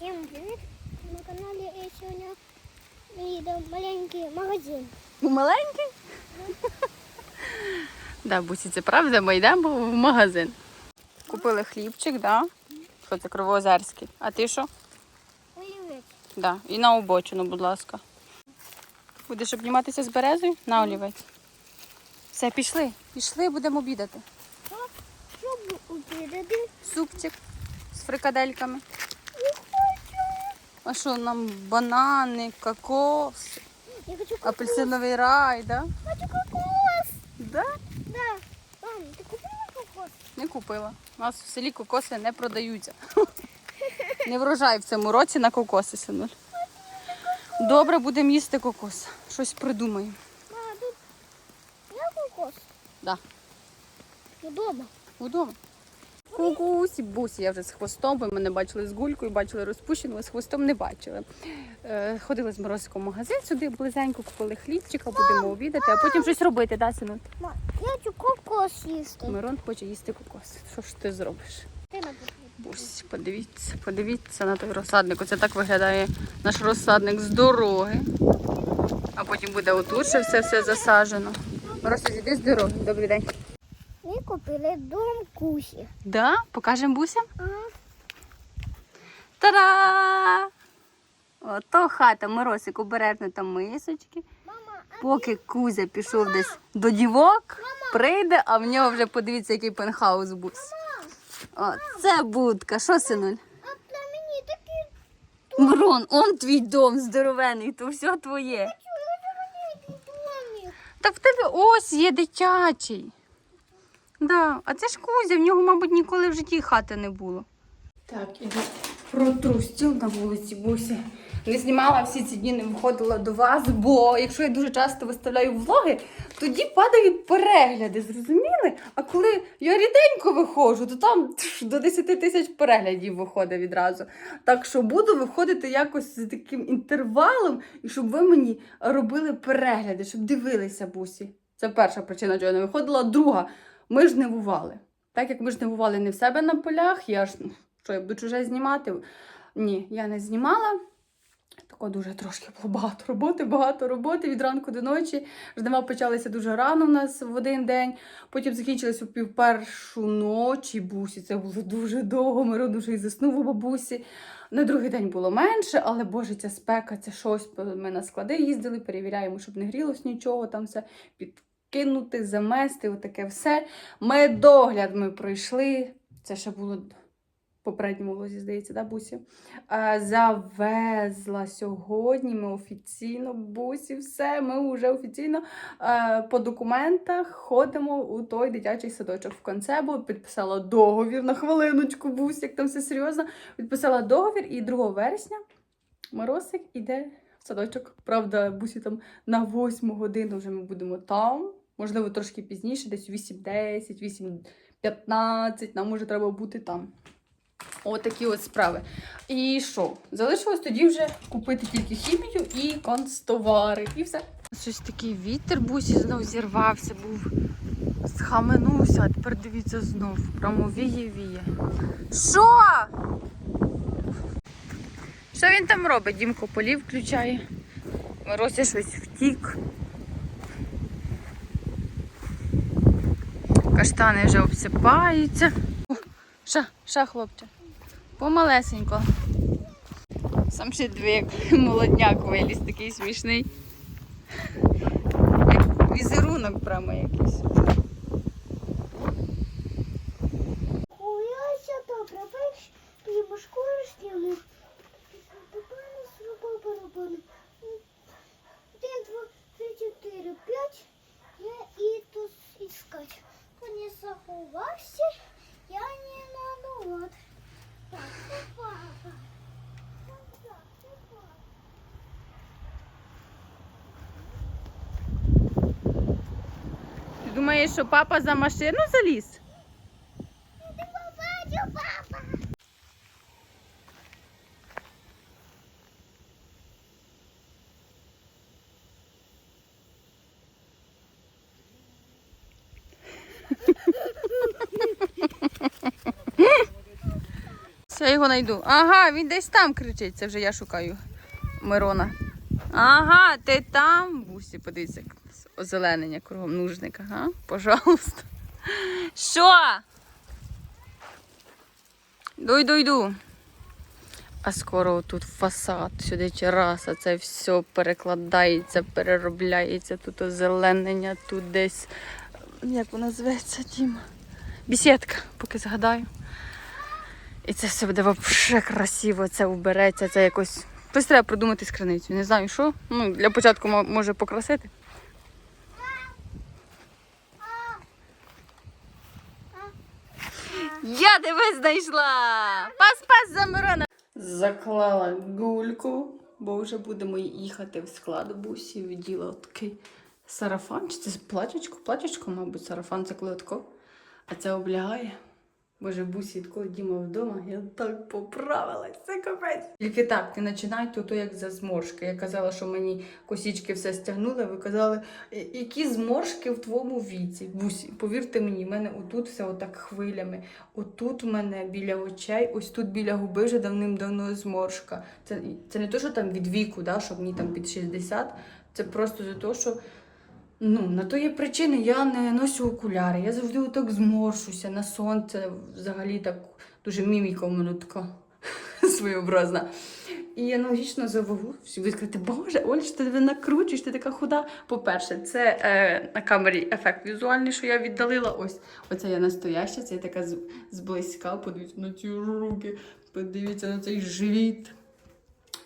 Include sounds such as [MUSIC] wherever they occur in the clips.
Всем привет! На канале я сегодня видел маленький магазин. Маленький? Да, бусі, це правда, ми йдемо в магазин. Купили хлібчик, да? Що це кровоозерський? А ти що? Олівець. Да. І на обочину, будь ласка. Будеш обніматися з березою? На олівець. Все, пішли. Пішли, будемо обідати. Що обідати? Супчик з фрикадельками. А що нам банани, кокос, Я хочу кокос. апельсиновий рай, да? Хочу кокос. Да? Да. Мам, ти купила кокос? Не купила. У нас в селі кокоси не продаються. [LAUGHS] Не врожай в цьому році на кокоси, синуль. Добре, будемо їсти кокос. Щось придумаємо. Мама, тут є кокос? Да. Удома. Удома. Кукусі, бусі, я вже з хвостом, бо мене бачили з гулькою, бачили розпущену, а з хвостом не бачили. Е, ходили з Морозиком в магазин сюди, близенько купили хлібчика, будемо обідати, а потім щось робити, да, сину? Мам, я хочу кокос їсти. Мирон хоче їсти кокос. Що ж ти зробиш? Бусь, подивіться, подивіться на той розсадник. Оце так виглядає наш розсадник з дороги. А потім буде отут ще все, все засаджено. Просто зійди з дороги. Добрий день. Ми купили дом кусі. Да? Покажемо бусям? Ага. Та-да! Ото хата, Миросик обережно там мисочки. Мама, а Поки Кузя пішов десь до дівок, прийде, а в нього вже подивіться, який пентхаус бус. О, це будка. Що, синуль? а на мені такі Мирон, он твій дом здоровений, то все твоє. маленькі домі. Та в тебе ось є дитячий. Да. А це ж Кузя, в нього, мабуть, ніколи в житті хати не було. Так, іду протру стіл на вулиці Бусі. Не знімала всі ці дні, не виходила до вас, бо якщо я дуже часто виставляю влоги, тоді падають перегляди, зрозуміли? А коли я ріденько виходжу, то там тш, до 10 тисяч переглядів виходить відразу. Так що буду виходити якось з таким інтервалом, і щоб ви мені робили перегляди, щоб дивилися бусі. Це перша причина, чого я не виходила. Друга, ми ж нервували. Так як ми ж нервували не в себе на полях, я ж що я буду чуже знімати. Ні, я не знімала. Тако дуже трошки було багато роботи, багато роботи від ранку до ночі. Жнива почалися дуже рано у нас в один день. Потім закінчилися у пів першу ночі. Бусі це було дуже довго. Мирон дуже і заснув у бабусі. На другий день було менше, але боже, ця спека, це щось. Ми на склади їздили, перевіряємо, щоб не грілось нічого, там все підкинути, замести, отаке все. Медогляд ми пройшли. Це ще було попередньому влозі, здається, да, Бусі? А, завезла сьогодні. Ми офіційно, Бусі, все. Ми вже офіційно е, по документах ходимо у той дитячий садочок в концебу. Підписала договір на хвилиночку, Бусі, як там все серйозно. Підписала договір і 2 вересня Моросик іде в садочок. Правда, Бусі там на 8 годину вже ми будемо там. Можливо, трошки пізніше, десь у 8.10, 8.15, нам може треба бути там. Отакі от справи. І що? Залишилось тоді вже купити тільки хімію і констовари. І все. Щось такий вітер бусі знов зірвався, був. Схаменувся, а тепер дивіться знов. Прямо віє-віє. Що? Що він там робить? Дімко полі включає. Морося щось втік. Каштани вже обсипаються. Ша, ша, хлопче. Помалесенько. Сам ще дві, як молодняк виліз, такий смішний. Як візерунок прямо якийсь. Один, два, три, чотири, п'ять. Я іду іскать. Заховався, я не надуват. Так. Ти думаєш, що папа за машину заліз? Я його знайду. Ага, він десь там кричить. Це вже я шукаю Мирона. Ага, ти там. Бусі, подивіться, озеленення кругом нужника. Ага, пожалуйста. Що? Йду, йду, йду. А скоро тут фасад, сюди тераса, це все перекладається, переробляється. Тут озеленення, тут десь. Як вона зветься, Діма? Бісідка, поки згадаю. І це все буде взагалі красиво, це убереться, це якось. Хтось треба придумати з криницю. Не знаю що. Ну, для початку може покрасити. Я тебе знайшла! Пас-пас за Мирона! Заклала гульку, бо вже будемо їхати в склад бусі. Відділа такий сарафан. Чи це платячко? Платячко, мабуть, сарафан це клетко. А це облягає. Боже, бусі, коли Діма вдома, я так поправилась, це капець. Тільки так, не починайте то як за зморшки. Я казала, що мені косічки все стягнули. Ви казали, «Е, які зморшки в твоєму віці? Бусі, повірте мені, в мене отут все отак хвилями. Отут в мене біля очей, ось тут біля губи вже давним-давно зморшка. Це, це не то, що там від віку, да, що мені там під 60. Це просто за те, що Ну, на то є причини, я не ношу окуляри. Я завжди отак зморшуся на сонце, взагалі так дуже міміка у мене така [LAUGHS] своєобразна. І аналогічно за вагу. Всі будуть боже, Оль, ти тебе накручуєш, ти така худа. По-перше, це е, на камері ефект візуальний, що я віддалила. Ось оце я настояща, це я така зблизька. Подивіться на ці руки, подивіться на цей живіт.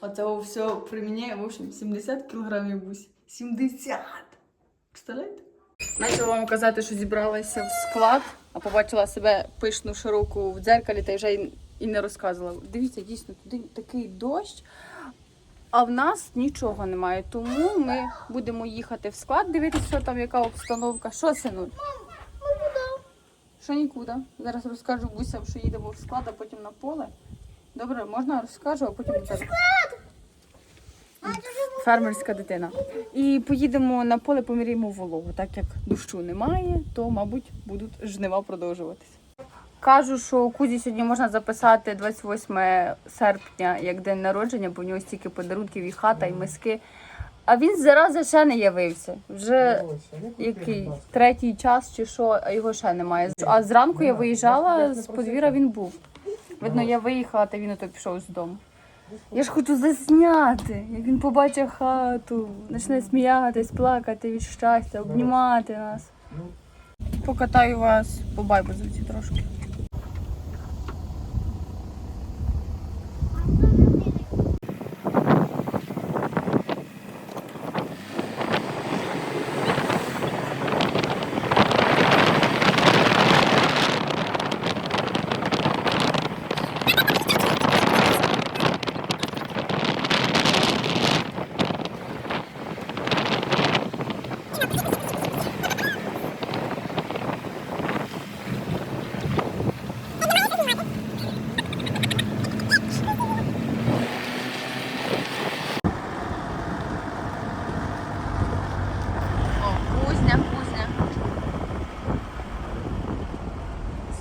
Оце все приміняє, в общем, 70 кілограмів бусі. 70! Представляєте? Почала вам казати, що зібралася в склад, а побачила себе пишну широку в дзеркалі та й вже і не розказувала. Дивіться, дійсно, туди такий дощ, а в нас нічого немає. Тому ми будемо їхати в склад, дивитися, що там, яка обстановка. Що, сину? Що нікуди. Зараз розкажу бусям, що їдемо в склад, а потім на поле. Добре, можна розкажу, а потім тебе. Фермерська дитина. І поїдемо на поле, поміряємо вологу. Так як дощу немає, то, мабуть, будуть жнива продовжуватися. Кажу, що Кузі сьогодні можна записати 28 серпня як день народження, бо у нього стільки подарунків і хата, і миски. А він зараза ще не явився. Вже який третій час чи що, а його ще немає. А зранку я виїжджала з подвір'я, він був. Видно, я виїхала, та він ото пішов з дому. Я ж хочу засняти. Як він побачить хату, почне сміятись, плакати від щастя, обнімати нас. Покатаю вас по байбузовці трошки.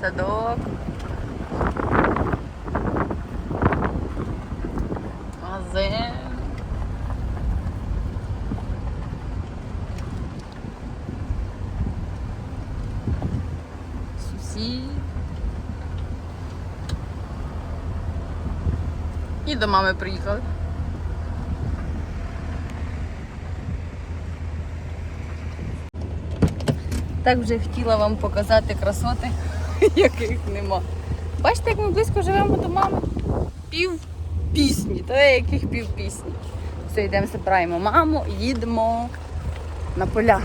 Садок. Магазин. І до мами приїхали. Так вже хотіла вам показати красоти, [LAUGHS] яких нема. Бачите, як ми близько живемо до мами? Пів пісні, та яких пів пісні. Все, йдемо, забираємо маму, їдемо на поля.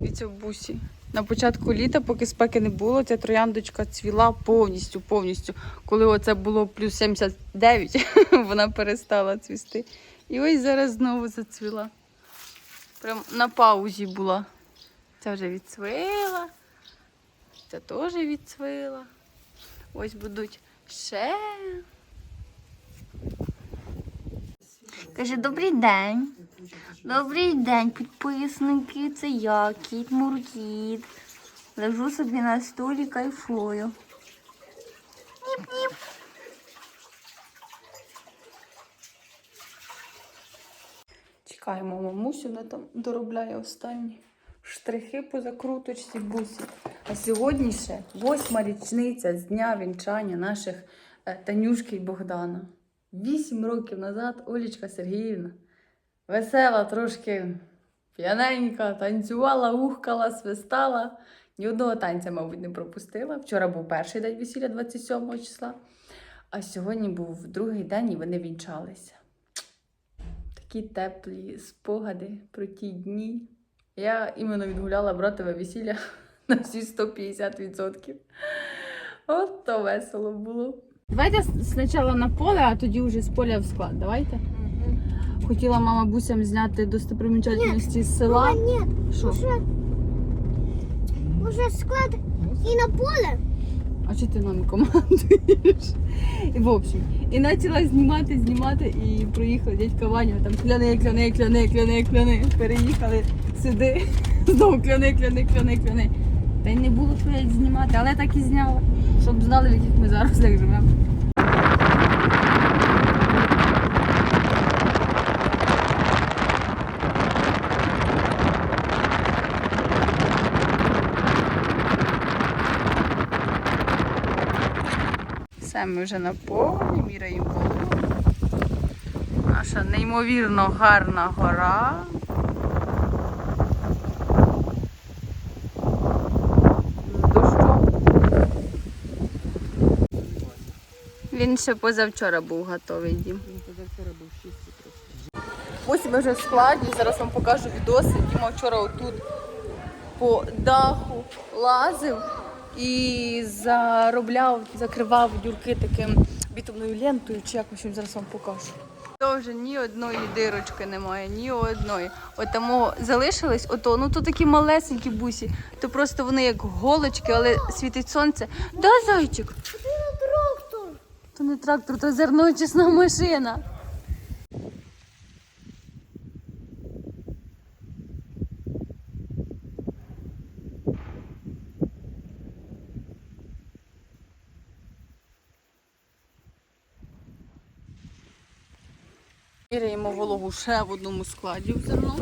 Дивіться в бусі. На початку літа, поки спеки не було, ця трояндочка цвіла повністю, повністю. Коли оце було плюс 79, [LAUGHS] вона перестала цвісти. І ось зараз знову зацвіла. Прям на паузі була. Це вже відцвила. Це теж відцвила. Ось будуть ще. Каже, добрий день. Добрий день, підписники. Це я, кіт Муркіт. Лежу собі на столі, кайфую. Ніп-ніп. Чекаємо, мамусю, вона там доробляє останній штрихи по закруточці бусі. А сьогодні ще восьма річниця з дня вінчання наших е, Танюшки і Богдана. Вісім років назад Олічка Сергіївна весела, трошки п'яненька, танцювала, ухкала, свистала. Ні одного танця, мабуть, не пропустила. Вчора був перший день весілля 27 числа, а сьогодні був другий день і вони вінчалися. Такі теплі спогади про ті дні. Я іменно відгуляла братове весілля [LAUGHS] на всі 150%. От то весело було. Давайте спочатку на поле, а тоді вже з поля в склад. Давайте. Хотіла мама бусям зняти достопримічательності з села. Ні, нет, Що? уже, уже склад і на поле. А чи ти нам командуєш? І в общем, і почала знімати, знімати, і проїхала дядька Ваня, там кляни, кляни, кляни, кляни, кляни. Переїхали сюди. Знову кляни, кляни, кляни, кляни. Та й не було що знімати, але так і зняла, щоб знали, в яких ми зараз живемо. Все, ми вже на полі, міряємо вологу. Наша неймовірно гарна гора. Він ще позавчора був готовий дім. Ось ми вже в складі, зараз вам покажу відоси. Діма вчора отут по даху лазив і заробляв, закривав дюрки таким бітумною лентою, чи як в зараз вам покажу. То вже ні одної дирочки немає, ні одної. От тому залишились, ото, ну то такі малесенькі бусі, то просто вони як голочки, але світить сонце. Да, зайчик? Это на трактор. То не трактор, то зерноочисна машина. Міряємо вологу ще в одному складі в зерно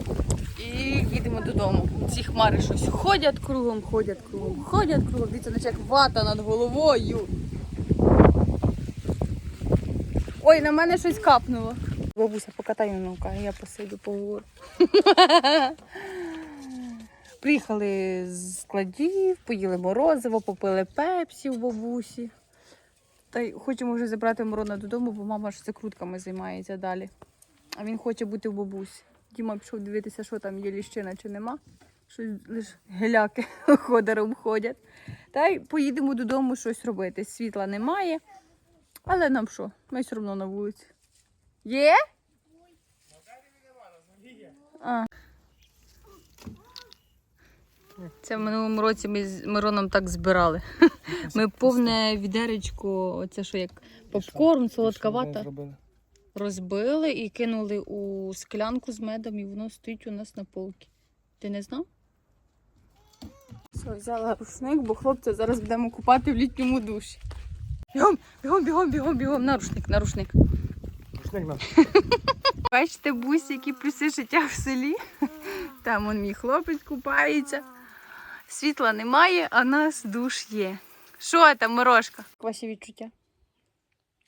і їдемо додому. Ці хмари щось ходять кругом, ходять кругом, ходять кругом. Дивіться, наче як вата над головою. Ой, на мене щось капнуло. Бабуся, покатай на наука, а я посиду поговорю. [LAUGHS] Приїхали з складів, поїли морозиво, попили пепсі у бабусі. Та й хочемо вже забрати Мирона додому, бо мама ж закрутками займається далі. А він хоче бути в бабусі. Діма пішов дивитися, що там є ліщина чи нема. Щось лише геляки [LAUGHS] ходором ходять. Та й поїдемо додому щось робити. Світла немає. Але нам що? Ми все одно на вулиці. Є? А. Це в минулому році ми з Мироном так збирали. [LAUGHS] Ми повне відеречко, оце що як попкорн, солодка вата, розбили і кинули у склянку з медом, і воно стоїть у нас на полці. Ти не знав? Все, взяла рушник, бо хлопця зараз будемо купати в літньому душі. Бігом, бігом, бігом, бігом, бігом, на рушник, на рушник. [LAUGHS] Бачите, бусі, які плюси життя в селі. Там он мій хлопець купається. Світла немає, а нас душ є. Що там, Мирошка? Ваші відчуття?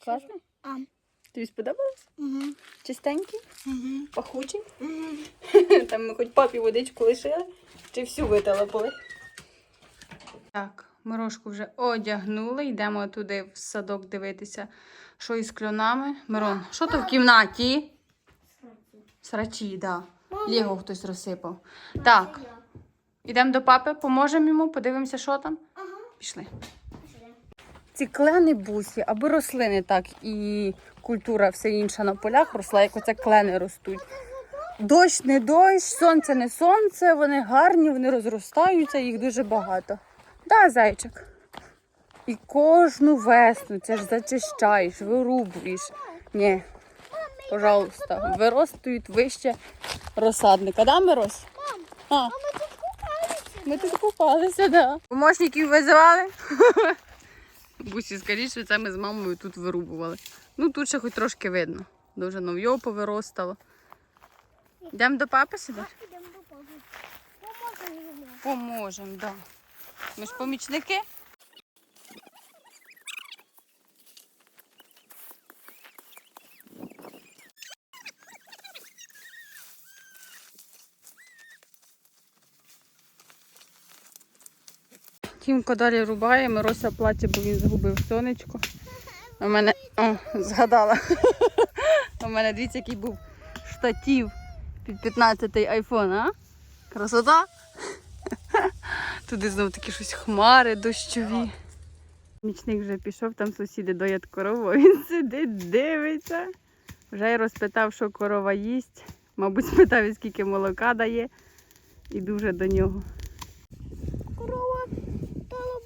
Класно? А. Тобі сподобалось? Угу. Чистенький? Угу. Пахучий? Угу. [LAUGHS] Там ми хоч папі водичку лишили, чи всю вителепили. Так, Мирошку вже одягнули, йдемо туди в садок дивитися, що із кльонами. Мирон, що то в кімнаті? Срачі, так. Да. Лего хтось розсипав. Так, йдемо до папи, поможемо йому, подивимося, що там. Пішли. Ці клени бусі, аби росли не так і культура все інша на полях росла, як оце клени ростуть. Дощ не дощ, сонце не сонце, вони гарні, вони розростаються, їх дуже багато. Да, зайчик. І кожну весну це ж зачищаєш, вирубуєш. Ні, пожалуйста, виростують вище розсадника. Да, Мирось? А, ми тут купалися, да. Помощників визивали. [LAUGHS] Бусі, скажіть, що це ми з мамою тут вирубували. Ну тут ще хоч трошки видно. Дуже нов'йо повиростало. Йдемо до папи сюди? Так, ідемо до папи. Поможемо. Поможемо, так. Да. Ми ж помічники. Тімко далі рубає, Мирося плаче, бо він загубив сонечко. У мене о, згадала. [LAUGHS] У мене дивіться, який був штатів під 15-й айфон, а? Красота! [LAUGHS] Туди знов такі щось хмари дощові. Нічник вже пішов, там сусіди доять корову, він сидить, дивиться. Вже й розпитав, що корова їсть. Мабуть, [LAUGHS] спитав, скільки молока дає. І дуже до нього. Корова дала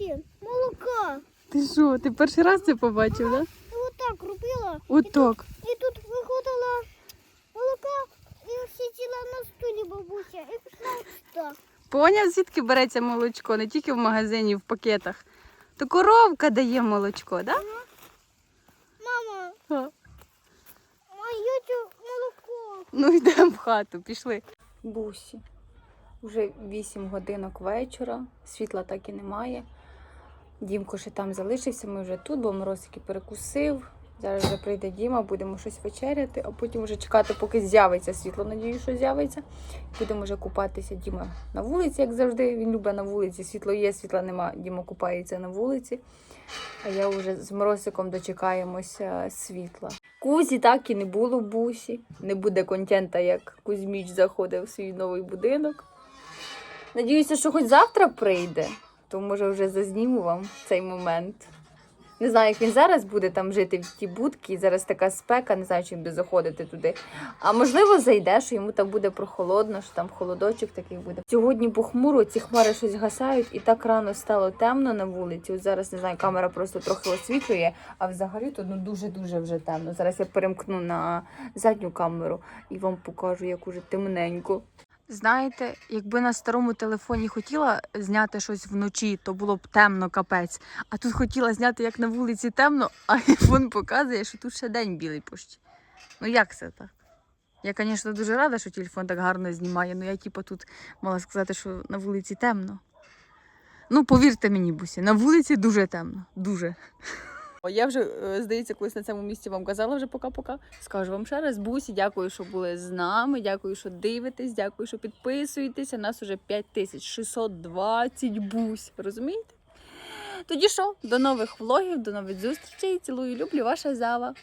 бабусі молока. Ти що, ти перший раз це побачив, так? Да? І отак робила. Отак. І тут виходила молока і сиділа на стулі бабуся. І пішла так. Поняв, звідки береться молочко, не тільки в магазині, в пакетах. То коровка дає молочко, так? Мама, Да? моє молоко. Ну йдемо в хату, пішли. Бусі. Вже 8 годинок вечора, світла так і немає. Дімко ще там залишився, ми вже тут, бо Морозики перекусив. Зараз вже прийде Діма, будемо щось вечеряти, а потім вже чекати, поки з'явиться світло. Надію, що з'явиться. Будемо вже купатися. Діма на вулиці, як завжди. Він любить на вулиці. Світло є, світла нема. Діма купається на вулиці. А я вже з Морозиком дочекаємося світла. Кузі так і не було в бусі. Не буде контента, як Кузьміч заходив в свій новий будинок. Надіюся, що хоч завтра прийде, то може вже зазніму вам цей момент. Не знаю, як він зараз буде там жити в тій будці. Зараз така спека, не знаю, чи буде заходити туди. А можливо, зайде, що йому там буде прохолодно, що там холодочок такий буде. Сьогодні похмуро, ці хмари щось гасають, і так рано стало темно на вулиці. От зараз не знаю, камера просто трохи освітлює, а взагалі то ну дуже-дуже вже темно. Зараз я перемкну на задню камеру і вам покажу, як уже темненько. Знаєте, якби на старому телефоні хотіла зняти щось вночі, то було б темно капець. А тут хотіла зняти, як на вулиці темно, а айфон показує, що тут ще день білий почти. Ну як це так? Я, звісно, дуже рада, що телефон так гарно знімає, але я типу, тут мала сказати, що на вулиці темно. Ну, повірте мені, Бусі, на вулиці дуже темно. Дуже. Я вже, е, здається, колись на цьому місці вам казала вже пока-пока. Скажу вам ще раз, Бусі, дякую, що були з нами. Дякую, що дивитесь, дякую, що підписуєтеся. Нас уже 5620 бусь. Розумієте? Тоді що, до нових влогів, до нових зустрічей. Цілую, люблю, ваша зава.